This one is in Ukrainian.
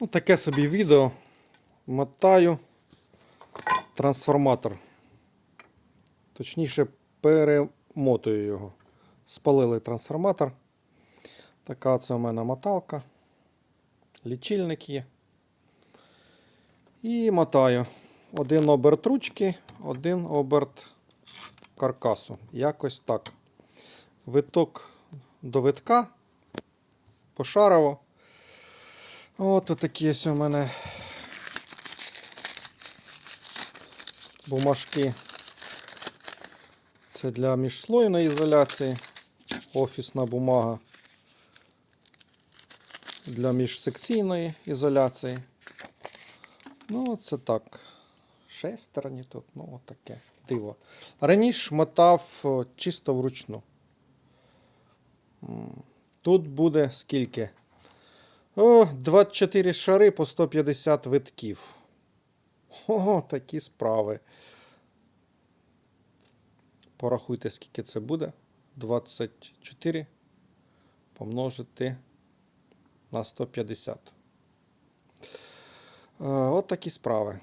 Ну, таке собі відео. Мотаю трансформатор. Точніше, перемотую його. Спалили трансформатор. Така це у мене моталка. Лічильник є. І мотаю. Один оберт ручки, один оберт каркасу. Якось так. Виток до витка. Пошарово. От такі ось у мене бумажки. Це для міжслойної ізоляції. Офісна бумага. Для міжсекційної ізоляції. Ну, це так. Шестерні тут, ну, отаке диво. Раніше мотав чисто вручну. Тут буде скільки? О, 24 шари по 150 витків. О, такі справи. Порахуйте, скільки це буде. 24 помножити на 150. Е, От такі справи.